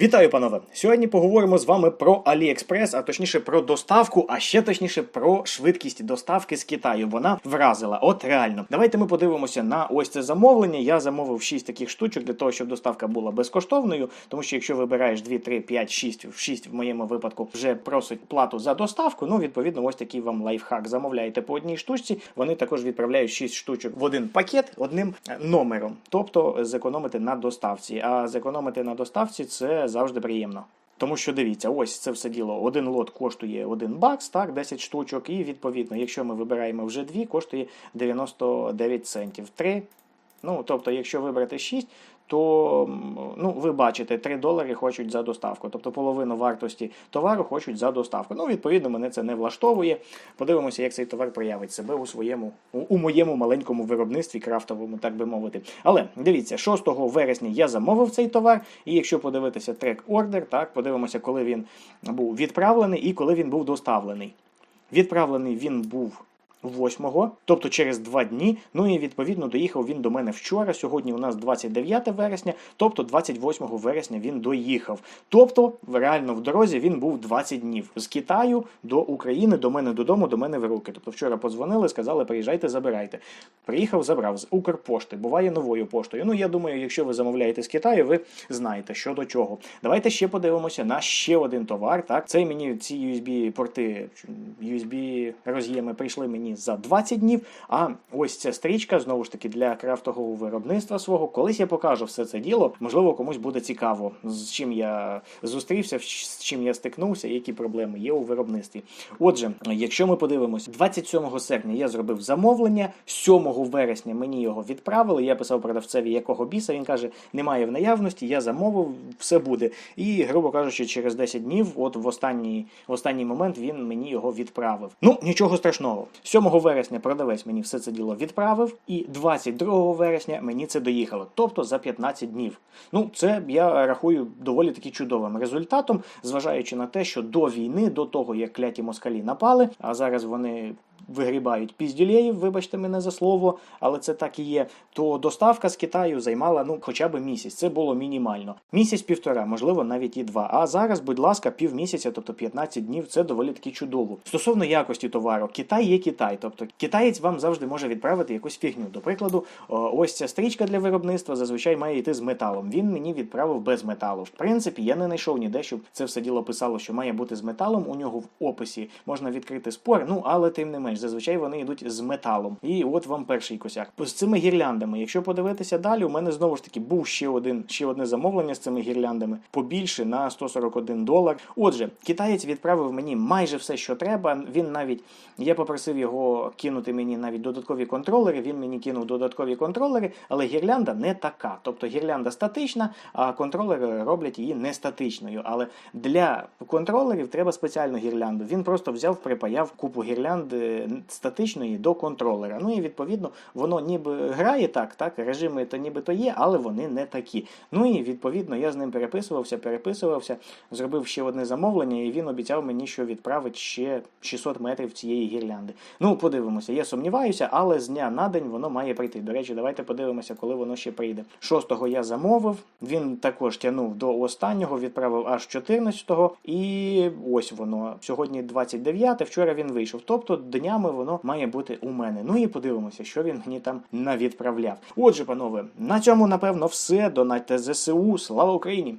Вітаю, панове! Сьогодні поговоримо з вами про AliExpress, а точніше про доставку, а ще точніше про швидкість доставки з Китаю. Вона вразила. От реально. Давайте ми подивимося на ось це замовлення. Я замовив 6 таких штучок для того, щоб доставка була безкоштовною. Тому що якщо вибираєш 2, 3, 5, 6, 6 в моєму випадку вже просить плату за доставку. Ну, відповідно, ось такий вам лайфхак. Замовляєте по одній штучці. Вони також відправляють 6 штучок в один пакет одним номером. Тобто зекономити на доставці. А зекономити на доставці це завжди приємно. Тому що дивіться, ось це все діло. Один лот коштує 1 бакс, так, 10 штучок, і відповідно, якщо ми вибираємо вже дві, коштує 99 центів. 3. Ну, тобто, якщо вибрати 6, то ну, ви бачите, 3 долари хочуть за доставку. Тобто половину вартості товару хочуть за доставку. Ну, відповідно, мене це не влаштовує. Подивимося, як цей товар проявить себе у своєму, у, моєму маленькому виробництві, крафтовому, так би мовити. Але дивіться, 6 вересня я замовив цей товар, і якщо подивитися трек ордер, так, подивимося, коли він був відправлений і коли він був доставлений. Відправлений він був 8-го, тобто через два дні. Ну і відповідно доїхав він до мене вчора. Сьогодні у нас 29 вересня, тобто 28 вересня він доїхав. Тобто, реально в дорозі він був 20 днів з Китаю до України, до мене додому, до мене в руки. Тобто вчора подзвонили, сказали, приїжджайте, забирайте. Приїхав, забрав з Укрпошти. Буває новою поштою. Ну я думаю, якщо ви замовляєте з Китаю, ви знаєте, що до чого. Давайте ще подивимося на ще один товар. Так, це мені ці USB порти, USB роз'єми прийшли мені за 20 днів. А ось ця стрічка знову ж таки для крафтового виробництва свого. Колись я покажу все це діло. Можливо, комусь буде цікаво, з чим я зустрівся, з чим я стикнувся, які проблеми є у виробництві. Отже, якщо ми подивимося, 27 серпня я зробив замовлення, 7 вересня мені його відправили. Я писав продавцеві, якого біса. Він каже, немає в наявності, я замовив, все буде. І, грубо кажучи, через 10 днів, от в останній, в останній момент він мені його відправив. Ну, нічого страшного. 7 вересня продавець мені все це діло відправив, і 22 вересня мені це доїхало, тобто за 15 днів. Ну, це я рахую доволі таки чудовим результатом, зважаючи на те, що до війни, до того як кляті москалі напали, а зараз вони. Вигрібають піздюлєїв, вибачте мене за слово, але це так і є. То доставка з Китаю займала ну хоча б місяць. Це було мінімально. Місяць-півтора, можливо, навіть і два. А зараз, будь ласка, півмісяця, тобто 15 днів, це доволі таки чудово. Стосовно якості товару, Китай є Китай, тобто китаєць вам завжди може відправити якусь фігню. До прикладу, ось ця стрічка для виробництва зазвичай має йти з металом. Він мені відправив без металу. В принципі, я не знайшов ніде, щоб це все діло писало, що має бути з металом. У нього в описі можна відкрити спор, ну але тим не менш, зазвичай вони йдуть з металом. І от вам перший косяк. З цими гірляндами. Якщо подивитися далі, у мене знову ж таки був ще один ще одне замовлення з цими гірляндами побільше на 141 долар. Отже, китаєць відправив мені майже все, що треба. Він навіть я попросив його кинути мені навіть додаткові контролери. Він мені кинув додаткові контролери, але гірлянда не така. Тобто гірлянда статична, а контролери роблять її не статичною. Але для контролерів треба спеціальну гірлянду. Він просто взяв, припаяв купу гірлянд е, статичної до контролера. Ну і відповідно воно ніби грає так, так, режими то нібито є, але вони не такі. Ну і відповідно я з ним переписувався, переписувався, зробив ще одне замовлення, і він обіцяв мені, що відправить ще 600 метрів цієї гірлянди. Ну, подивимося, я сумніваюся, але з дня на день воно має прийти. До речі, давайте подивимося, коли воно ще прийде. 6-го я замовив, він також тягнув до останнього, відправив аж 14-го, і ось воно. Сьогодні 29, вчора він вийшов. Тобто днями воно має бути у мене. Ну і подивимося, що він мені там навідправляв. Отже, панове, на цьому напевно все. Донатьте ЗСУ. Слава Україні!